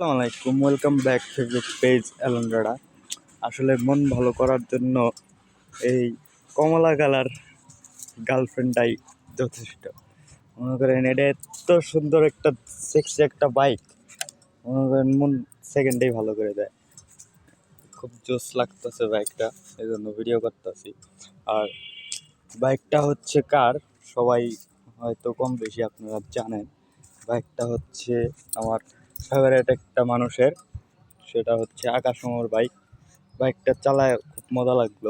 আসসালামু welcome back Facebook page অ্যালন্ডারা আসলে মন ভালো করার জন্য এই কমলা কালার গার্লফ্রেন্ডটাই যথেষ্ট। মনে করেন এটা এত সুন্দর একটা সেক্সি একটা বাইক মনে করেন মন সেকেন্ডেই ভালো করে দেয়। খুব জোস লাগতেছে বাইকটা এই জন্য ভিডিও করতেছি। আর বাইকটা হচ্ছে কার? সবাই হয়তো কম বেশি আপনারা জানেন। বাইকটা হচ্ছে আমার ফেভারিট একটা মানুষের, সেটা হচ্ছে আকাশ ওমর বাইক বাইকটা চালায় খুব মজা লাগল।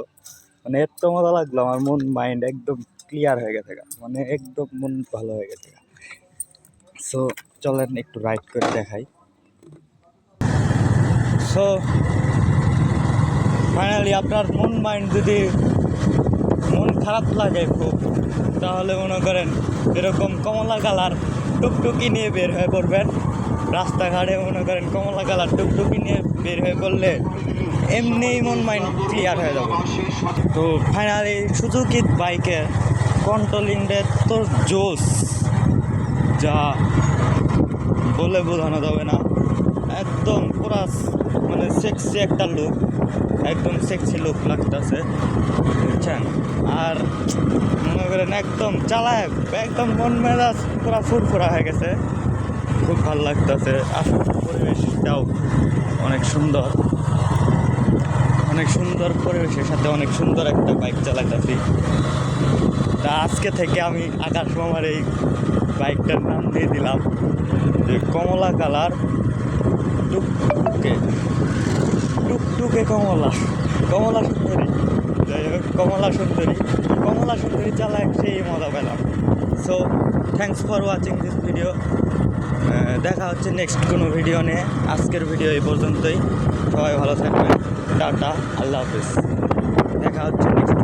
মানে এত মজা লাগল, আমার মন মাইন্ড একদম ক্লিয়ার হয়ে গেছে মানে একদম মন ভালো হয়ে গেছে সো চলেন একটু রাইড করে দেখাই। সো ফাইনালি আপনার মন মাইন্ড যদি মন খারাপ লাগে খুব, তাহলে মনে করেন এরকম কমলা কালার টুকটুকি নিয়ে বের হয়ে পড়বেন। রাস্তাঘাটে মনে করেন কমলা কালার টুকটুকি নিয়ে বের হয়ে পড়লে এমনিই মন মাইন্ড ক্লিয়ার হয়ে যাবে। তো ফাইনালি সুজুকি বাইকের কন্ট্রোলিংটা তো জোস যা বলে বোঝানো যাবে না। একদম পুরা মানে সেক্সি একটা লুক একদম সেক্সি লুক লাগতেছে। বুঝছেন? আর মনে করেন একদম চালায় একদম মন মেজাজ পুরা ফুরফুরা হয়ে গেছে। খুব ভালো লাগতেছে। আসলে পরিবেশটাও অনেক সুন্দর। অনেক সুন্দর পরিবেশের সাথে অনেক সুন্দর একটা বাইক চালাইতেছি। তা আজকে থেকে আমি আকাশ মামার এই বাইকটার নাম দিয়ে দিলাম যে কমলা কালার টুকটুকে। টুকটুকে কমলা। কমলা সুন্দরী। যাই হোক, কমলা সুন্দরী। কমলা সুন্দরী চালায় সেই মজা পেলাম। So thanks for watching this video দেখা হচ্ছে নেক্সট কোনো ভিডিও নিয়ে। আজকের ভিডিও এই পর্যন্তই। সবাই ভালো থাকবেন। টাটা, আল্লাহ হাফিজ। দেখা হচ্ছে নেক্সট